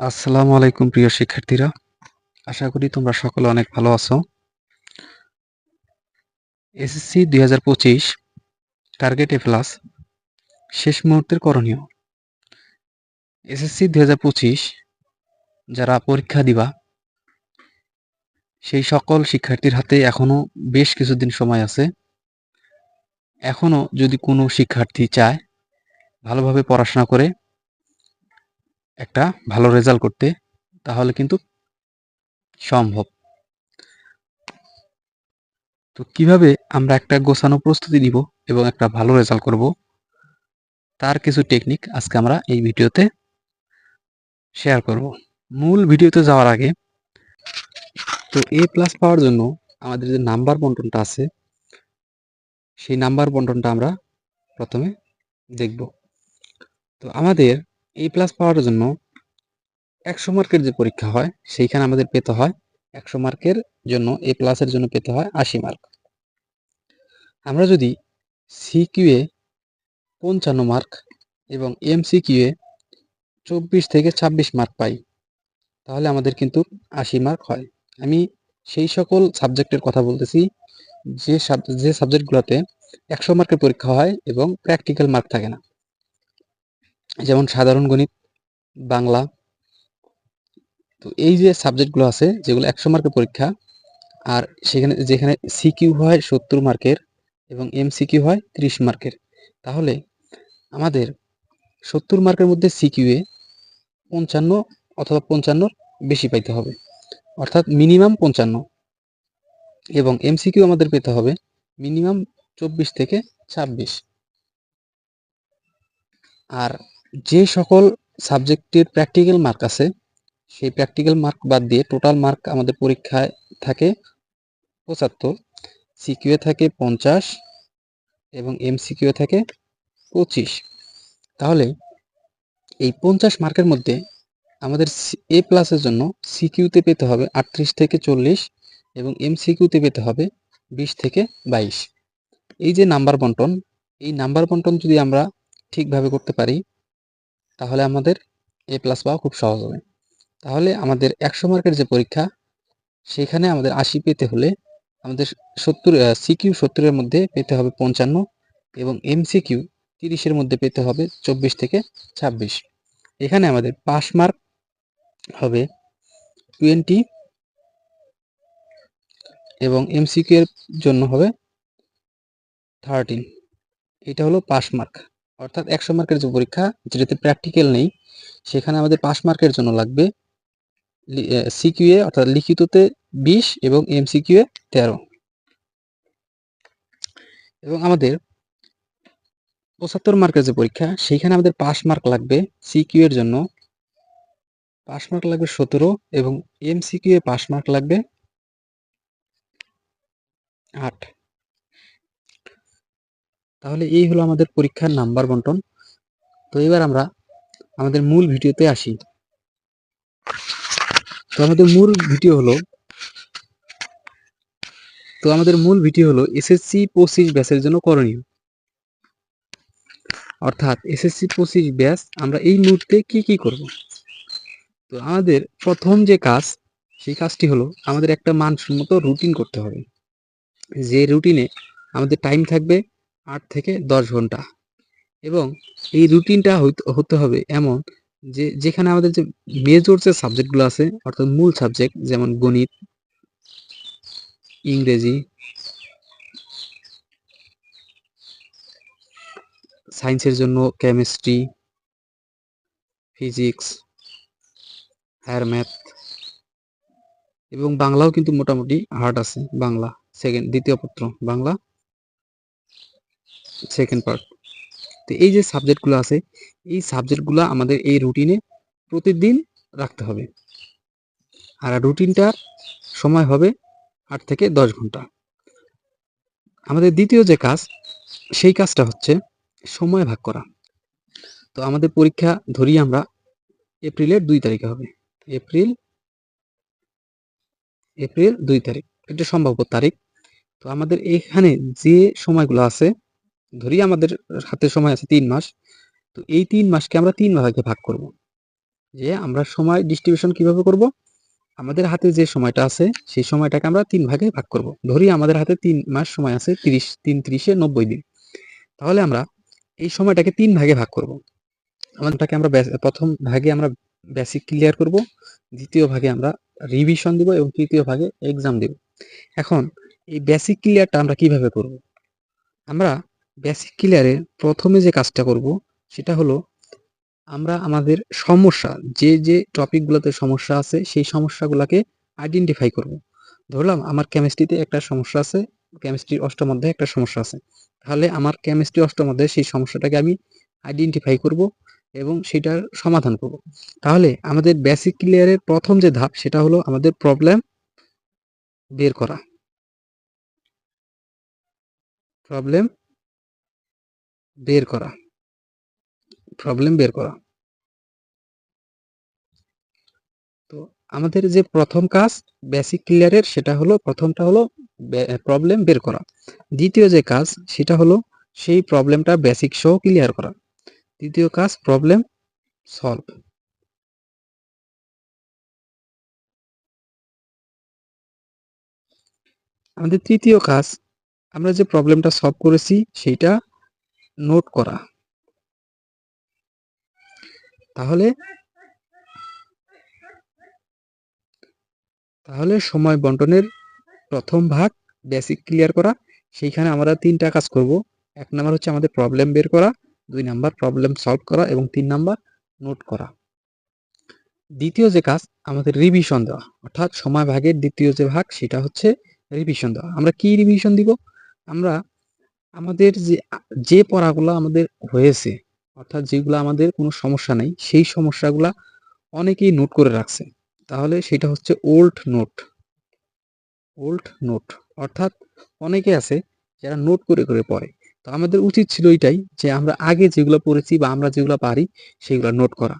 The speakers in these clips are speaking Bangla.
আসসালামু আলাইকুম প্রিয় শিক্ষার্থীরা। আশা করি তোমরা সকলে অনেক ভালো আছো। এসএসসি দুই হাজার পঁচিশ টার্গেট এ প্লাস শেষ মুহূর্তের করণীয়। এসএসসি দুই হাজার পঁচিশ যারা পরীক্ষা দিবা, সেই সকল শিক্ষার্থীর হাতে এখনও বেশ কিছুদিন সময় আছে। এখনও যদি কোনো শিক্ষার্থী চায় ভালোভাবে পড়াশোনা করে একটা ভালো রেজাল্ট করতে, তাহলে কিন্তু সম্ভব। তো কীভাবে আমরা একটা গোছানো প্রস্তুতি নিব এবং একটা ভালো রেজাল্ট করব? তার কিছু টেকনিক আজকে আমরা এই ভিডিওতে শেয়ার করব। মূল ভিডিওতে যাওয়ার আগে, তো এ প্লাস পাওয়ার জন্য আমাদের যে নাম্বার বন্টনটা আছে, সেই নাম্বার বন্টনটা আমরা প্রথমে দেখব। তো আমাদের এ প্লাস পাওয়ার জন্য একশো মার্কের যে পরীক্ষা হয়, সেইখানে আমাদের পেতে হয় একশো মার্কের জন্য এ প্লাসের জন্য পেতে হয় আশি মার্ক। আমরা যদি সি সিকিউএ পঞ্চান্ন মার্ক এবং এমসিকিউএ চব্বিশ থেকে ছাব্বিশ মার্ক পাই, তাহলে আমাদের কিন্তু আশি মার্ক হয়। আমি সেই সকল সাবজেক্টের কথা বলতেছি, যে সাব, যে সাবজেক্টগুলোতে একশো মার্কের পরীক্ষা হয় এবং প্র্যাকটিক্যাল মার্ক থাকে না। যেমন সাধারণ গণিত, বাংলা, তো এই যে সাবজেক্টগুলো আছে, যেগুলো একশো মার্কের পরীক্ষা, আর সেখানে, যেখানে সিকিউ হয় সত্তর মার্কের এবং এমসিকিউ হয় ত্রিশ মার্কের তাহলে আমাদের সত্তর মার্কের মধ্যে সিকিউএ পঞ্চান্ন অথবা পঞ্চান্নর বেশি পাইতে হবে, অর্থাৎ মিনিমাম পঞ্চান্ন, এবং এমসিকিউ আমাদের পেতে হবে মিনিমাম চব্বিশ থেকে ছাব্বিশ, আর যে সকল সাবজেক্টের প্র্যাকটিক্যাল মার্ক আছে, সেই প্র্যাকটিক্যাল মার্ক বাদ দিয়ে টোটাল মার্ক আমাদের পরীক্ষায় থাকে পঁচাত্তর সিকিউএ থাকে পঞ্চাশ এবং এমসিকিউ থাকে পঁচিশ। তাহলে এই পঞ্চাশ মার্কের মধ্যে আমাদের এ প্লাসের জন্য সিকিউতে পেতে হবে আটত্রিশ থেকে চল্লিশ এবং এমসিকিউতে পেতে হবে বিশ থেকে বাইশ। এই যে নাম্বার বন্টন, এই নাম্বার বন্টন যদি আমরা ঠিকভাবে করতে পারি তাহলে আমাদের এ প্লাস পাওয়া খুব সহজ হবে। তাহলে আমাদের একশো মার্কের যে পরীক্ষা, সেখানে আমাদের আশি পেতে হলে আমাদের সত্তর সিকিউ সত্তরের মধ্যে পেতে হবে পঞ্চান্ন এবং এমসিকিউ তিরিশের মধ্যে পেতে হবে চব্বিশ থেকে ছাব্বিশ। এখানে আমাদের পাস মার্ক হবে টোয়েন্টি এবং এমসিকিউ এর জন্য হবে থার্টিন এটা হলো পাস মার্ক অর্থাৎ একশো মার্কের যে পরীক্ষা, যেটাতে প্র্যাকটিক্যাল নেই, সেখানে আমাদের পাস মার্কের জন্য লাগবে সিকিউএ অর্থাৎ লিখিততে বিশ এবং এমসিকিউএ তেরো। এবং আমাদের পঁচাত্তর মার্কের যে পরীক্ষা, সেইখানে আমাদের পাস মার্ক লাগবে সিকিউ এর জন্য। পাস মার্ক লাগবে সতেরো এবং এমসিকিউ এ পাস মার্ক লাগবে আট। তাহলে এই হলো আমাদের পরীক্ষার নাম্বার বন্টন। তো এবার আমরা আমাদের মূল ভিডিওতে আসি। তো আমাদের মূল ভিডিও হলো, তো আমাদের মূল ভিডিও হলো এসএসসি পঁচিশ ব্যাচের জন্য করণীয়। অর্থাৎ এসএসসি পঁচিশ ব্যাচ আমরা এই মুহূর্তে কি কি করব? তো আমাদের প্রথম যে কাজ, সেই কাজটি হলো আমাদের একটা মানসম্মত রুটিন করতে হবে। যে রুটিনে আমাদের টাইম থাকবে আট থেকে দশ ঘণ্টা। এবং এই রুটিনটা হতে হবে এমন যে, যেখানে আমাদের যে মেজর যে সাবজেক্টগুলো আছে, অর্থাৎ মূল সাবজেক্ট যেমন গণিত, ইংরেজি সায়েন্সের জন্য কেমিস্ট্রি ফিজিক্স হায়ার ম্যাথ এবং বাংলাও কিন্তু মোটামুটি হার্ড আছে, বাংলা সেকেন্ড দ্বিতীয় পত্র, বাংলা সেকেন্ড পার্ট তো এই যে সাবজেক্টগুলো আছে, এই সাবজেক্টগুলো আমাদের এই রুটিনে প্রতিদিন রাখতে হবে। আর রুটিনটার সময় হবে আট থেকে দশ ঘণ্টা। আমাদের দ্বিতীয় যে কাজ, সেই কাজটা হচ্ছে সময় ভাগ করা। তো আমাদের পরীক্ষা ধরি আমরা এপ্রিলের দুই তারিখে হবে। এপ্রিল এপ্রিল দুই তারিখ। এটা সম্ভাব্য তারিখ। তো আমাদের এখানে যে সময়গুলো আছে ধরি আমাদের হাতে সময় আছে তিন মাস, তো এই তিন মাসকে আমরা তিন ভাগে ভাগ করব। যে আমরা সময় ডিস্ট্রিবিউশন কীভাবে করব? আমাদের হাতে যে সময়টা আছে, সেই সময়টাকে আমরা তিন ভাগে ভাগ করব। ধরি আমাদের হাতে তিন মাস সময় আছে তিরিশ, তিন ত্রিশে নব্বই দিন। তাহলে আমরা এই সময়টাকে তিন ভাগে ভাগ করব। আমাদেরটাকে আমরা প্রথম ভাগে আমরা বেসিক ক্লিয়ার করব, দ্বিতীয় ভাগে আমরা রিভিশন দিব এবং তৃতীয় ভাগে এক্সাম দিব। এখন এই বেসিক ক্লিয়ারটা আমরা কীভাবে করব? আমরা বেসিক ক্লিয়ারে প্রথমে যে কাজটা করব, সেটা হলো আমরা আমাদের সমস্যা, যে যে টপিকগুলোতে সমস্যা আছে, সেই সমস্যাগুলোকে আইডেন্টিফাই করব। ধরলাম আমার কেমিস্ট্রিতে একটা সমস্যা আছে কেমিস্ট্রি অষ্টম অধ্যায়ে একটা সমস্যা আছে। তাহলে আমার কেমিস্ট্রি অষ্টম অধ্যায়ে সেই সমস্যাটাকে আমি আইডেন্টিফাই করব এবং সেটার সমাধান করব। তাহলে আমাদের বেসিক ক্লিয়ারের প্রথম যে ধাপ, সেটা হলো আমাদের প্রবলেম বের করা। প্রবলেম বের করা। প্রবলেম বের করা। তো আমাদের যে প্রথম কাজ বেসিক ক্লিয়ারের সেটা হলো, প্রথমটা হলো প্রবলেম বের করা। দ্বিতীয় যে কাজ সেটা হলো সেই প্রবলেমটা বেসিক সহ ক্লিয়ার করা। দ্বিতীয় কাজ প্রবলেম সলভ আমাদের তৃতীয় কাজ, আমরা যে প্রবলেমটা সলভ করেছি, সেইটা নোট করা। তাহলে তাহলে সময় বন্টনের প্রথম ভাগ বেসিক ক্লিয়ার করা। সেইখানে আমরা তিনটা কাজ করব। এক নাম্বার হচ্ছে আমাদের প্রবলেম বের করা, দুই নাম্বার প্রবলেম সলভ করা এবং তিন নাম্বার নোট করা। দ্বিতীয় যে কাজ, আমাদের রিভিশন দেওয়া। অর্থাৎ সময় ভাগের দ্বিতীয় যে ভাগ, সেটা হচ্ছে রিভিশন দেওয়া। আমরা কি রিভিশন দিব? আমরা আমাদের যে যে পড়াগুলো আমাদের হয়েছে, অর্থাৎ যেগুলো আমাদের কোনো সমস্যা নেই, সেই সমস্যাগুলা অনেকেই নোট করে রাখছে। তাহলে সেটা হচ্ছে ওল্ড নোট ওল্ড নোট অর্থাৎ অনেকে আছে যারা নোট করে করে পড়ে। তো আমাদের উচিত ছিল এটাই যে আমরা আগে যেগুলো পড়েছি বা আমরা যেগুলো পারি, সেগুলো নোট করা।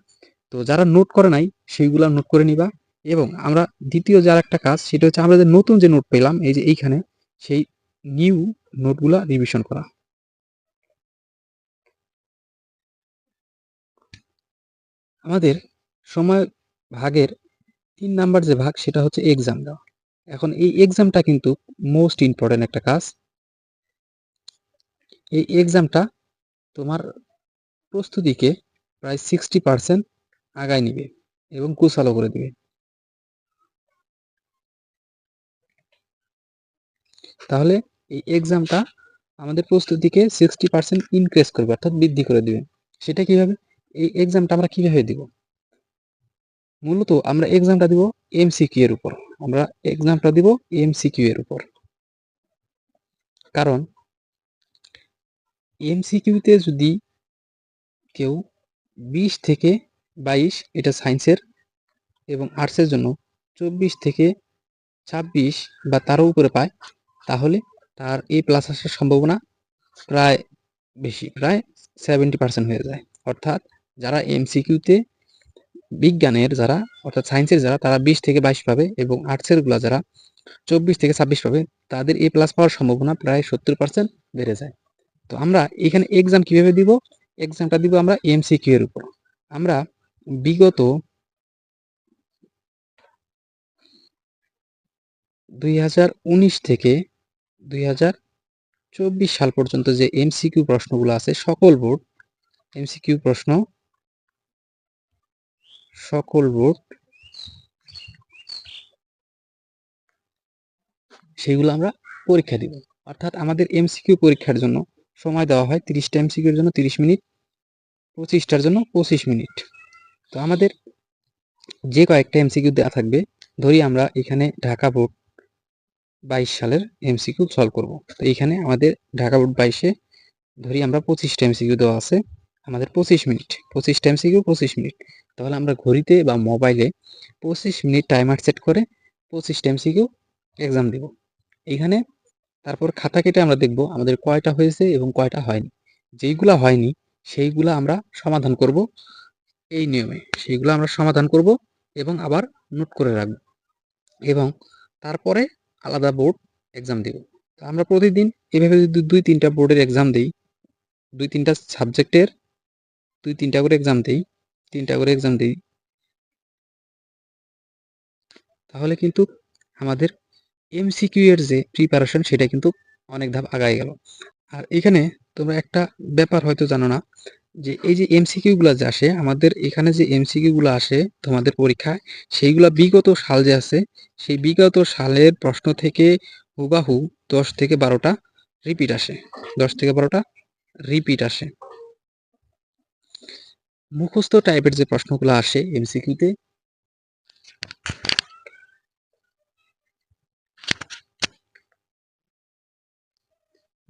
তো যারা নোট করে নাই, সেইগুলো নোট করে নিবা এবং আমরা দ্বিতীয় যার একটা কাজ, সেটা হচ্ছে আমরা যে নতুন যে নোট পেলাম, এই যে এইখানে, সেই নিউ নোটগুলা রিভিশন করা। আমাদের সময় ভাগের তিন নাম্বার যে ভাগ, সেটা হচ্ছে এক্সাম দেওয়া। এখন এই এক্সামটা কিন্তু মোস্ট ইম্পর্টেন্ট একটা কাজ। এই এক্সামটা তোমার প্রস্তুতিকে প্রায় সিক্সটি পার্সেন্ট আগায় নিবে এবং কুশালো করে দিবে। তাহলে এই এক্সামটা আমাদের প্রস্তুতিকে সিক্সটি পার্সেন্ট ইনক্রিজ করবে, অর্থাৎ বৃদ্ধি করে দিবে। সেটা কীভাবে? এই এক্সামটা আমরা কীভাবে দিব? মূলত আমরা এক্সামটা দিব এমসিকিউ এর উপর। আমরা এক্সামটা দিব এমসিকিউ এর উপর। কারণ এমসিকিউতে যদি কেউ বিশ থেকে বাইশ, এটা সায়েন্সের এবং আর্টসের জন্য চব্বিশ থেকে ছাব্বিশ বা তারও উপরে পায়, তাহলে তার এ প্লাস আসার সম্ভাবনা প্রায় বেশি, প্রায় সেভেন্টি পার্সেন্ট হয়ে যায়। অর্থাৎ যারা এমসিকিউতে বিজ্ঞানের যারা, অর্থাৎ সায়েন্সের যারা, তারা বিশ থেকে বাইশ পাবে এবং আর্টসেরগুলা যারা চব্বিশ থেকে ছাব্বিশ পাবে, তাদের এ প্লাস পাওয়ার সম্ভাবনা প্রায় সত্তর পার্সেন্ট বেড়ে যায়। তো আমরা এখানে এক্সাম কীভাবে দিব? এক্সামটা দিব আমরা এমসিকিউ এর উপর। আমরা বিগত দুই হাজার উনিশ থেকে দুই হাজার চব্বিশ সাল পর্যন্ত যে এমসিকিউ প্রশ্নগুলো আছে, সকল বোর্ড, এমসিকিউ প্রশ্ন, সকল বোর্ড সেইগুলো আমরা পরীক্ষা দিব। অর্থাৎ আমাদের এমসিকিউ পরীক্ষার জন্য সময় দেওয়া হয় তিরিশটা এমসিকিউর জন্য তিরিশ মিনিট, পঁচিশটার জন্য পঁচিশ মিনিট। তো আমাদের যে কয়েকটা এমসিকিউ দেওয়া থাকবে, ধরি আমরা এখানে ঢাকা বোর্ড বাইশ সালের এমসিকিউ সলভ করব। তো এইখানে আমাদের ঢাকা বোর্ড বাইশে ধরি আমরা পঁচিশটা এমসিকিউ দেওয়া আছে। আমাদের পঁচিশ মিনিট। পঁচিশটা এমসিকিউ পঁচিশ মিনিট। তাহলে আমরা ঘড়িতে বা মোবাইলে পঁচিশ মিনিট টাইমার সেট করে পঁচিশটা এমসিকিউ এক্সাম দিব। এইখানে তারপর খাতা কেটে আমরা দেখব আমাদের কয়টা হয়েছে এবং কয়টা হয়নি। যেইগুলা হয়নি, সেইগুলা আমরা সমাধান করব এই নিয়মে। সেইগুলো আমরা সমাধান করব এবং আবার নোট করে রাখব। এবং তারপরে আলাদা বোর্ড এক্সাম দিব। তো আমরা প্রতিদিন এভাবে যদি দুই তিনটা বোর্ডের এক্সাম দিই, দুই তিনটা সাবজেক্টের দুই তিনটা করে এক্সাম দিই, তিনটা করে এক্সাম দিই, তাহলে কিন্তু আমাদের এমসিকিউ এর যে প্রিপারেশন সেটা কিন্তু অনেক ধাপ আগায় গেল। আর এখানে তোমরা একটা ব্যাপার হয়তো জানো না যে এই যে এমসিকিউ গুলা যে আসে, আমাদের এখানে যে এমসিকিউ গুলো আসে তোমাদের পরীক্ষায়, সেইগুলা বিগত সাল যে আছে, সেই বিগত সালের প্রশ্ন থেকে হুবাহু দশ থেকে বারোটা রিপিট আসে। দশ থেকে বারোটা রিপিট আসে। মুখস্থ টাইপের যে প্রশ্নগুলো আসে এমসিকিউতে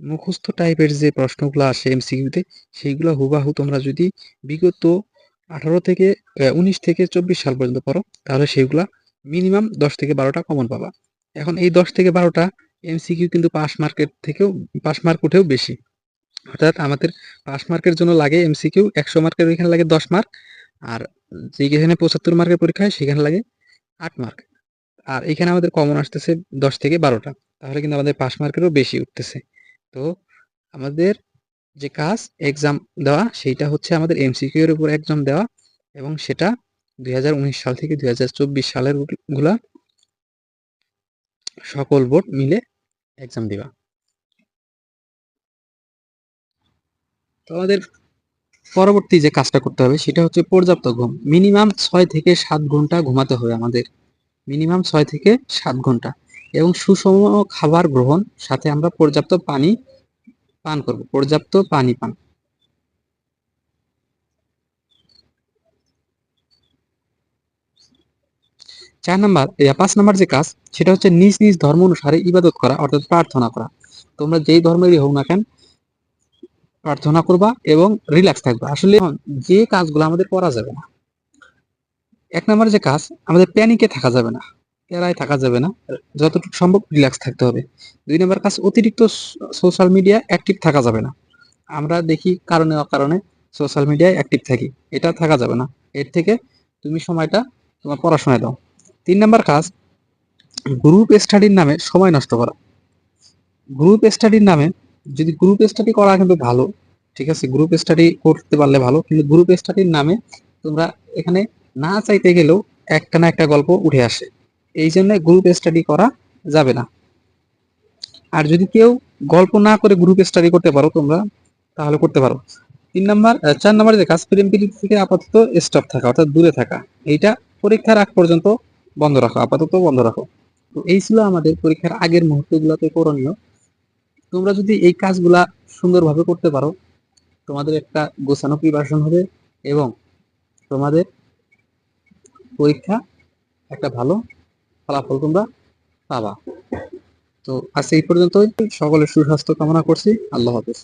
মুখস্থ টাইপের যে প্রশ্নগুলো আসে এমসিকিউতে সেইগুলো হুবাহু তোমরা যদি বিগত আঠারো থেকে উনিশ থেকে চব্বিশ সাল পর্যন্ত পড়ো, তাহলে সেইগুলা মিনিমাম দশ থেকে বারোটা কমন পাবা। এখন এই দশ থেকে বারোটা এমসিকিউ কিন্তু পাস মার্কের থেকেও পাস মার্ক উঠেও বেশি। অর্থাৎ আমাদের পাস মার্কের জন্য লাগে এমসিকিউ একশো মার্কের ওইখানে লাগে দশ মার্ক আর যেখানে পঁচাত্তর মার্কের পরীক্ষা হয়, সেখানে লাগে আট মার্ক আর এখানে আমাদের কমন আসতেছে দশ থেকে বারোটা, তাহলে কিন্তু আমাদের পাস মার্কেরও বেশি উঠতেছে। তো আমাদের যে কাজ এক্সাম দেওয়া, সেইটা হচ্ছে আমাদের এমসিকিউ এর উপর এক্সাম দেওয়া এবং সেটা দুই হাজার উনিশ সাল থেকে দুই হাজার চব্বিশ সালেরগুলা সকল বোর্ড মিলে এক্সাম দিবা। তো আমাদের পরবর্তী যে কাজটা করতে হবে, সেটা হচ্ছে পর্যাপ্ত ঘুম। মিনিমাম ছয় থেকে সাত ঘণ্টা ঘুমাতে হবে আমাদের। মিনিমাম ছয় থেকে সাত ঘণ্টা। এবং সুষম খাবার গ্রহণ, সাথে আমরা পর্যাপ্ত পানি পান করব, পর্যাপ্ত পানি পান। চার নাম্বার পাঁচ নাম্বার যে কাজ, সেটা হচ্ছে নিজ নিজ ধর্ম অনুসারে ইবাদত করা, অর্থাৎ প্রার্থনা করা। তোমরা যেই ধর্মেরই হোক না কেন, প্রার্থনা করবা এবং রিল্যাক্স থাকবা। আসলে যে কাজগুলো আমাদের করা যাবে না, এক নম্বর যে কাজ, আমাদের প্যানিকে থাকা যাবে না। প্যারায় থাকা যাবে না। যতটুকু সম্ভব রিল্যাক্স থাকতে হবে। দুই নম্বর কাজ, অতিরিক্ত সোশ্যাল মিডিয়া অ্যাক্টিভ থাকা যাবে না। আমরা দেখি কারণে অকারণে সোশ্যাল মিডিয়ায় অ্যাক্টিভ থাকি। এটা থাকা যাবে না। এর থেকে তুমি সময়টা তোমার পড়াশোনায় দাও। তিন নম্বর কাজ গ্রুপ স্টাডির নামে সময় নষ্ট করা। গ্রুপ স্টাডির নামে যদি গ্রুপ স্টাডি করা কিন্তু ভালো, ঠিক আছে? গ্রুপ স্টাডি করতে পারলে ভালো, কিন্তু গ্রুপ স্টাডির নামে তোমরা এখানে না চাইতে গেলেও একটা না একটা গল্প উঠে আসে। এই জন্য গ্রুপ স্টাডি করা যাবে না। আর যদি কেউ গল্প না করে গ্রুপ স্টাডি করতে পারো তোমরা, তাহলে করতে পারো। তিন নাম্বার চার নাম্বার যে কাজ প্রেম থেকে আপাতত স্টপ থাকা, অর্থাৎ দূরে থাকা। এইটা পরীক্ষার আগ পর্যন্ত বন্ধ রাখো, আপাতত বন্ধ রাখো। তো এই ছিল আমাদের পরীক্ষার আগের মুহূর্তগুলোতে করণীয়। তোমরা যদি এই কাজগুলা সুন্দরভাবে করতে পারো, তোমাদের একটা গোছানো প্রিপারেশন হবে এবং তোমাদের পরীক্ষা একটা ভালো ফলাফল তোমরা পাবা। তো আজকে এই পর্যন্তই। সকলের সুস্বাস্থ্য কামনা করছি। আল্লাহ হাফিজ।